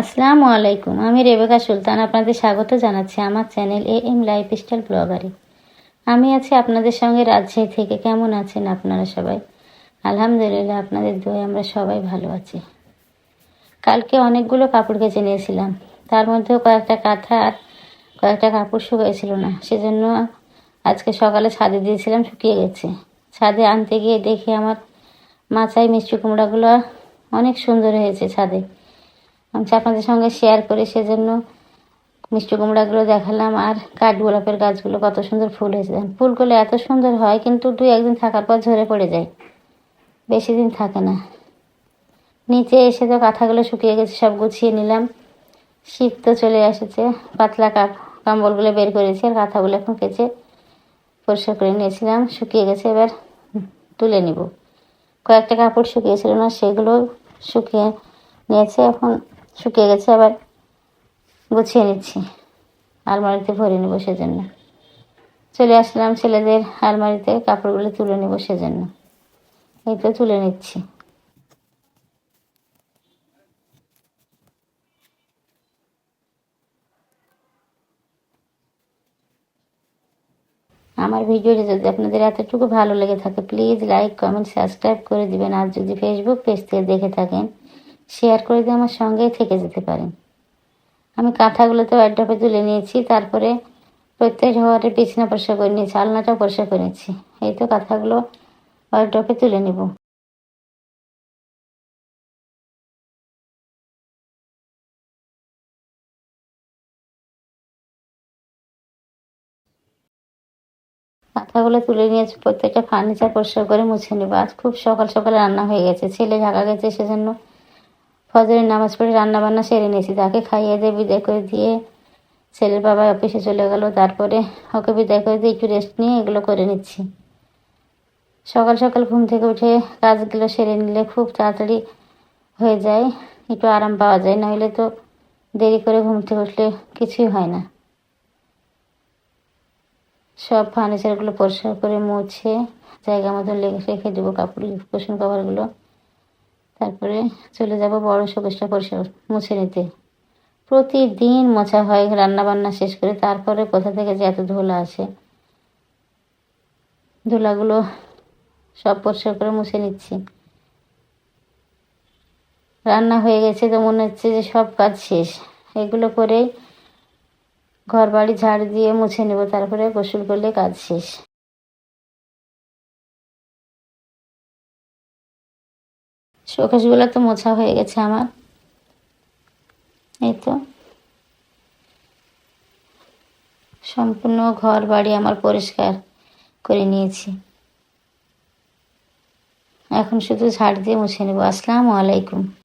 আসসালামু আলাইকুম, আমি রেবেকা সুলতান, আপনাদের স্বাগত জানাচ্ছি আমার চ্যানেল এ এম লাইফস্টাইল ব্লগারে। আমি আছি আপনাদের সঙ্গে, রাজশাহী থেকে কেমন আছেন আপনারা সবাই? আলহামদুলিল্লাহ, আপনাদের দোয়ে আমরা সবাই ভালো আছি। কালকে অনেকগুলো কাপড় কেচে নিয়েছিলাম। তার মধ্যেও কয়েকটা কাঁথা আর কয়েকটা কাপড় শুকিয়েছিল না। সেজন্য আজকে সকালে ছাদে দিয়েছিলাম, শুকিয়ে গেছে। ছাদে আনতে গিয়ে দেখি আমার মাচায় মিষ্টি কুমড়াগুলো অনেক সুন্দর হয়েছে ছাদে। আমি আপনাদের সঙ্গে শেয়ার করি, সেজন্য মিষ্টি কুমড়াগুলো দেখালাম আর কাঠগোলাপের গাছগুলো কত সুন্দর ফুল হয়েছে। ফুলগুলো এত সুন্দর হয়, কিন্তু দুই একদিন থাকার পর ঝরে পড়ে যায়। বেশি দিন থাকে না। নিচে এসে তো কাঁথাগুলো শুকিয়ে গেছে, সব গুছিয়ে নিলাম। শীত তো চলে এসেছে, পাতলা কাপ কম্বলগুলো বের করেছি আর কাঁথাগুলো এখন কেচে পরিষ্কার করে নিয়েছিলাম, শুকিয়ে গেছে, এবার তুলে নিব। কয়েকটা কাপড় শুকিয়েছিল না, সেগুলো শুকিয়ে নিয়েছে, এখন শুকিয়ে গেছে আবার গুছিয়ে নিচ্ছি। আলমারিতে ভরে নেব সেজন্য। চলে আসলাম ছেলেদের আলমারিতে কাপড়গুলো তুলে নেব সেজন্য। এই তো তুলে নিচ্ছি। আমার ভিডিওটি যদি আপনাদের এতটুকু ভালো লেগে থাকে, প্লিজ লাইক, কমেন্ট, সাবস্ক্রাইব করে দিবেন। আর যদি ফেসবুক পেজ থেকে দেখে থাকেন শেয়ার করে দিয়ে আমার সঙ্গেই থেকে যেতে পারেন আমি কাঁথাগুলো তো অ্যাড্রপে তুলে নিয়েছি, তারপরে প্রত্যেক ঘরে বিছানা পরিষ্কার করে নিয়েছি, আলনাটাও পরিষ্কার করে নিচ্ছি এই তো কাঁথাগুলো ওয়ার্ড্রপে তুলে নেব। কাঁথাগুলো তুলে নিয়েছি, প্রত্যেকটা ফার্নিচার পরিষ্কার করে মুছে নেব। আজ খুব সকাল সকালে রান্না হয়ে গেছে, ছেলে ঢাকা গেছে, সেজন্য ফজরের নামাজ পড়ে রান্না বান্না সেরে নিয়েছি। তাকে খাইয়ে দিয়ে বিদায় করে দিয়ে ছেলের বাবা অফিসে চলে গেল। তারপরে ওকে বিদায় করে দিয়ে একটু রেস্ট নিয়ে এগুলো করে নিচ্ছি। সকাল সকাল ঘুম থেকে উঠে কাজগুলো সেরে নিলে খুব তাড়াতাড়ি হয়ে যায়। একটু আরাম পাওয়া যায়। নইলে তো দেরি করে ঘুম থেকে উঠলে কিছুই হয় না। সব ফার্নিচারগুলো পরিষ্কার করে মুছে জায়গা মতো রেখে দেবো, কাপড় কুশন কভারগুলো তারপরে চলে যাব বড় শোকেসটা পরিষ্কার মুছে নিতে। প্রতিদিন মোছা হয় রান্না বান্না শেষ করে তারপরে কোথা থেকে যে এত ধুলা আসে। ধুলাগুলো সব পরিষ্কার করে মুছে নিচ্ছি। রান্না হয়ে গেছে তো মনে হচ্ছে যে সব কাজ শেষ। এগুলো করেই ঘর বাড়ি ঝাড় দিয়ে মুছে নেব, তারপরে গোসল করলে কাজ শেষ। শোকেশগুলো তো মোছা হয়ে গেছে আমার। এই তো। সম্পূর্ণ ঘর বাড়ি আমার পরিষ্কার করে নিয়েছি। এখন শুধু ঝাড় দিয়ে মুছে নেব। আসসালামু আলাইকুম।